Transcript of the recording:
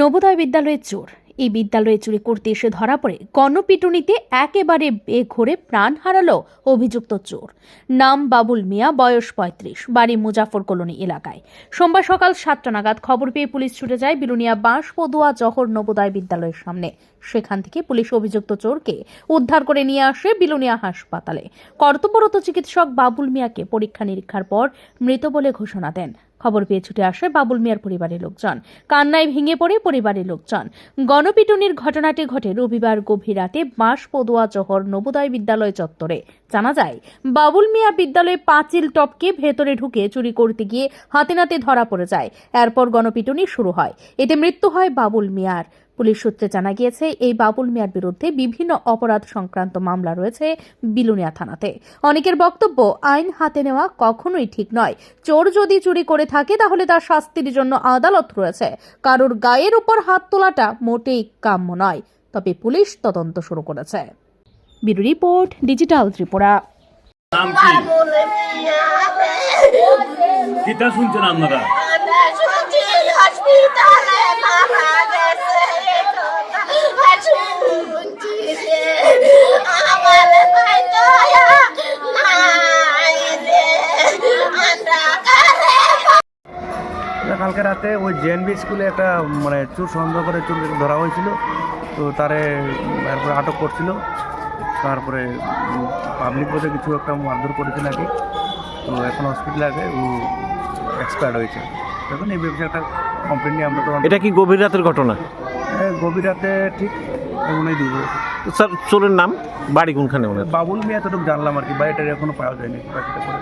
নবোদয় বিদ্যালয়ের চোর। এই বিদ্যালয়ে চুরি করতে এসে ধরা পড়ে গণপিটুনিতে একেবারে বেঘরে প্রাণ হারালো অভিযুক্ত চোর। নাম বাবুল মিয়া, বয়স পঁয়ত্রিশ, বাড়ি মুজাফর কলোনি এলাকায়। সোমবার সকাল সাতটা নাগাদ খবর পেয়ে পুলিশ ছুটে যায় বিলুনিয়া বাঁশ পদুয়া জহর নবোদয় বিদ্যালয়ের সামনে। সেখান থেকে পুলিশ অভিযুক্ত চোরকে উদ্ধার করে নিয়ে আসে বিলুনিয়া হাসপাতালে। কর্তব্যরত চিকিৎসক বাবুল মিয়াকে পরীক্ষা নিরীক্ষার পর মৃত বলে ঘোষণা দেন। খবর পেয়ে ছুটে আসে বাবুল মিয়ার পরিবারের লোকজন। কান্নায় ভেঙে পড়ে পরিবারের লোকজন। গণপিটুনির ঘটনাটি ঘটে রবিবার গভীর রাতে বাঁশ পদুয়া জহর নবোদয় বিদ্যালয় চত্বরে। জানা যায়, বাবুল মিয়া বিদ্যালয়ে পাঁচিল টপকে ভেতরে ঢুকে চুরি করতে গিয়ে হাতে নাতে ধরা পড়ে যায়। এরপর গণপিটুনি শুরু হয়। এতে মৃত্যু হয় বাবুল মিয়ার। পুলিশ সূত্রে জানা গিয়েছে এই বাবুল মিয়ার বিরুদ্ধে বিভিন্ন অপরাধ সংক্রান্ত মামলা রয়েছে বিলুনিয়া থানাতে। অনেকের বক্তব্য আইন হাতে নেওয়া কখনোই ঠিক নয়। চোর যদি চুরি করে থাকে তাহলে তার শাস্তির জন্য আদালত রয়েছে। কারোর গায়ের উপর হাত তোলাটা মোটেই কাম্য নয়। তবে পুলিশ তদন্ত শুরু করেছে। Report digital Tripura. কিতা শুনছেন আপনারা? কালকে রাতে ওই জেএনবি স্কুলে একটা মানে চোর সন্দেহ করে চোর ধরা হয়েছিল। তো তারে তারপরে আটক করছিল। তারপরে পাবলিক বোধে কিছু একটা মারধর করেছে নাকি। তো এখন হসপিটালে আছে ও এক্সপায়ার্ড হয়েছে। দেখুন এই ব্যবসা একটা কমপ্লেন নিয়ে আমরা তো এটা কি গভীর রাতের ঘটনা? গভীর রাতে ঠিক এমনই দিব তো স্যার চোরের নাম? বাড়ি কোনখানে বাবুল মিয়া এতটুকু জানলাম আর কি বাড়িটা এখনও পাওয়া যায়নি। বাকিটা করে।